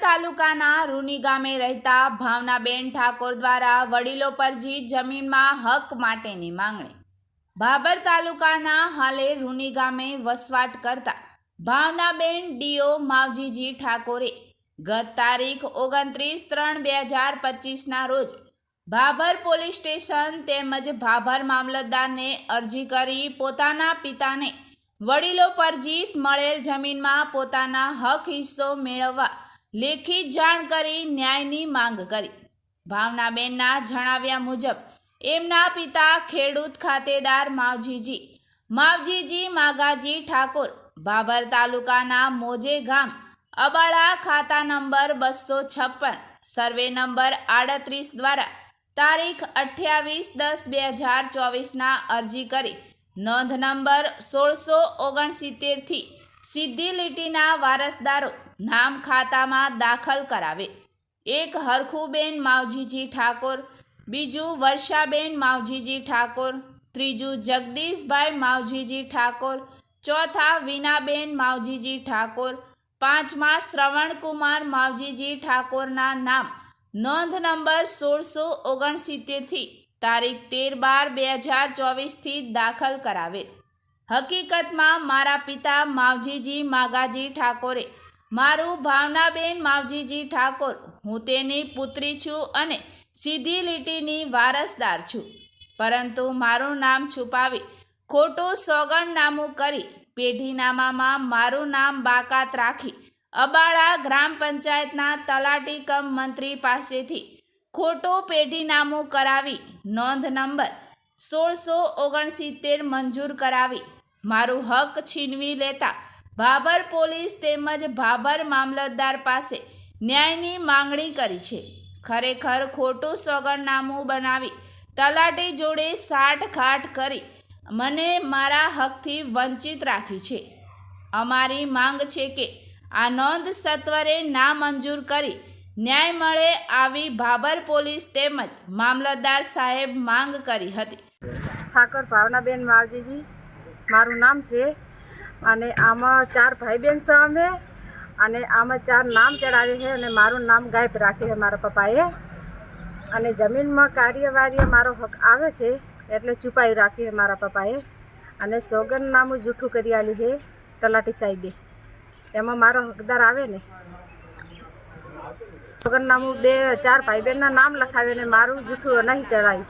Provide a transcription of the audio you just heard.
તાલુકાના રૂની ગામે રહેતા ભાવનાબેન ઠાકોર દ્વારા વડીલો પરજી જમીનમાં હક માટેની માંગણી. ભાભર તાલુકાના હાલે રૂની ગામે વસવાટ કરતા ભાવનાબેન ડીઓ માવજીજી ઠાકોરે ગત તારીખ ઓગણત્રીસ ત્રણ બે હજાર પચીસના રોજ ભાભર પોલીસ સ્ટેશન તેમજ ભાભર મામલતદારને અરજી કરી પોતાના પિતાને વડીલો પરજીત મળેલ જમીનમાં પોતાના હક હિસ્સો મેળવવા લેખિત જાણ કરી ન્યાયની માંગ કરી. ભાવનાબેનના જણાવ્યા મુજબ, એમના પિતા ખેડૂત ખાતેદાર માવજીજી માવજીજી માગાજી ઠાકોર ભાભર તાલુકાના મોજે ગામ, અબાળા ખાતા નંબર બસો છપ્પન, સર્વે નંબર આડત્રીસ દ્વારા તારીખ અઠ્યાવીસ દસ બે હજાર ચોવીસના અરજી કરી. નોંધ નંબર સોળસો ઓગણસિત્તેરથી સીધી લીટીના વારસદારો નામ ખાતામાં દાખલ કરાવે. એક હરખુબેન માવજીજી ઠાકોર, બીજું વર્ષાબેન માવજીજી ઠાકોર, ત્રીજું જગદીશભાઈ માવજીજી ઠાકોર, ચોથા વિનાબેન માવજીજી ઠાકોર, પાંચમા શ્રવણકુમાર માવજીજી ઠાકોરના નામ. નોંધ નંબર સોળસો ઓગણસિત્તેરથી તારીખ તેર બાર બે હજાર ચોવીસથી દાખલ કરાવે. હકીકતમાં મારા પિતા માવજીજી માગાજી ઠાકોરે. મારું ભાવનાબેન માવજીજી ઠાકોર, હું તેની પુત્રી છું અને સીધી લીટીની વારસદાર છું. પરંતુ મારું નામ છુપાવી, ખોટું સોગંદનામું કરી, પેઢીનામામાં મારું નામ બાકાત રાખી, અબાળા ગ્રામ પંચાયતના તલાટી કમ મંત્રી પાસેથી ખોટું પેઢીનામું કરાવી, નોંધ નંબર સોળસો ઓગણસિત્તેર મંજૂર કરાવી. મારું હક છીનવી લેતા ભાભર પોલીસ તેમજ ભાભર મામલતદાર પાસે ન્યાયની માંગણી કરી છે. ખરેખર ખોટું સોગંદનામું બનાવી તલાટી જોડે સાઠગાંઠ કરી મને મારા હકથી વંચિત રાખી છે. અમારી માંગ છે કે આ નોંધ સત્વરે ના મંજૂર કરી ન્યાય મળે આવી ભાબર પોલીસ તેમજ મામલતદાર સાહેબ માંગ કરી હતી. ઠાકર ભાવનાબેન માવજીજી મારું નામ છે અને આમાં ચાર ભાઈ બહેન છે અમે. અને આમાં ચાર નામ ચડાવે છે અને મારું નામ ગાયબ રાખ્યું છે મારા પપ્પાએ. અને જમીનમાં કાર્યવાહી મારો હક આવે છે એટલે છુપાઈ રાખ્યું છે મારા પપ્પાએ. અને સોગંદનામું જૂઠું કરી આલ્યું છે તલાટી સાહેબે. એમાં મારો હકદાર આવે ને. સોગંદનામું બે, ચાર ભાઈ બહેનના નામ લખાવે ને મારું જૂઠું નહીં ચડાયું.